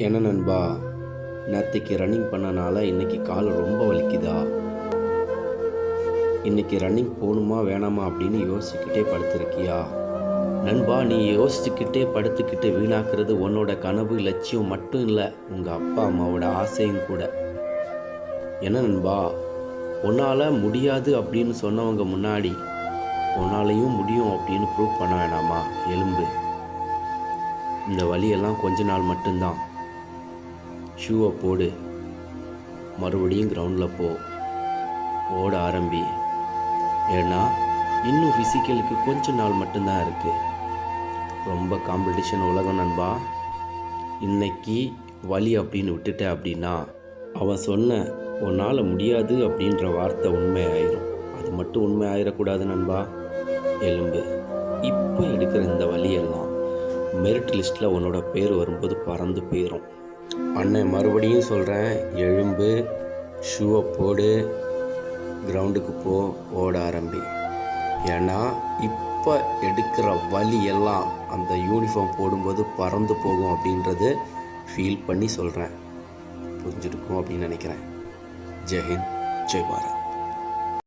என்ன நண்பா? நேற்றுக்கு ரன்னிங் பண்ணனால இன்னைக்கு கால் ரொம்ப வலிக்குதா? இன்னைக்கு ரன்னிங் போகணுமா வேணாமா அப்படின்னு யோசிச்சுக்கிட்டே படுத்திருக்கியா? நண்பா நீ யோசிச்சுக்கிட்டே படுத்துக்கிட்டு வீணாக்குறது உன்னோட கனவு லட்சியம் மட்டும் இல்லை உங்கள் அப்பா அம்மாவோட ஆசையும் கூட. என்ன நண்பா? உன்னால் முடியாது அப்படின்னு சொன்னவங்க முன்னாடி உன்னாலையும் முடியும் அப்படின்னு ப்ரூவ் பண்ண வேணாமா? எலும்பு. இந்த வலியெல்லாம் கொஞ்ச நாள் மட்டும்தான். ஷூவை போடு. மறுபடியும் கிரவுண்டில் போ. ஓட ஆரம்பி. ஏன்னா இன்னும் ஃபிசிக்கலுக்கு கொஞ்ச நாள் மட்டும்தான் இருக்குது ரொம்ப காம்படிஷன் உலகம் நண்பா. இன்னைக்கு வலி அப்படின்னு விட்டுட்ட அப்படின்னா அவன் சொன்ன உன்னால் முடியாது அப்படின்ற வார்த்தை உண்மை ஆயிரும். அது மட்டும் உண்மை ஆயிடக்கூடாது நண்பா. எலும்பு. இப்போ எடுக்கிற இந்த வலியெல்லாம் மெரிட் லிஸ்ட்டில் உன்னோட பேர் வரும்போது பறந்து போயிடும் அண்ணன் மறுபடியும் சொல்கிறேன் எழும்பு ஷூவை போடு கிரவுண்டுக்கு போ ஓட ஆரம்பி. ஏன்னா இப்போ எடுக்கிற வலி எல்லாம் அந்த யூனிஃபார்ம் போடும்போது பறந்து போகும் அப்படின்றது ஃபீல் பண்ணி சொல்கிறேன் புரிஞ்சிருக்கும் அப்படின்னு நினைக்கிறேன். ஜெய்ஹிந்த் ஜெய் பாரத்.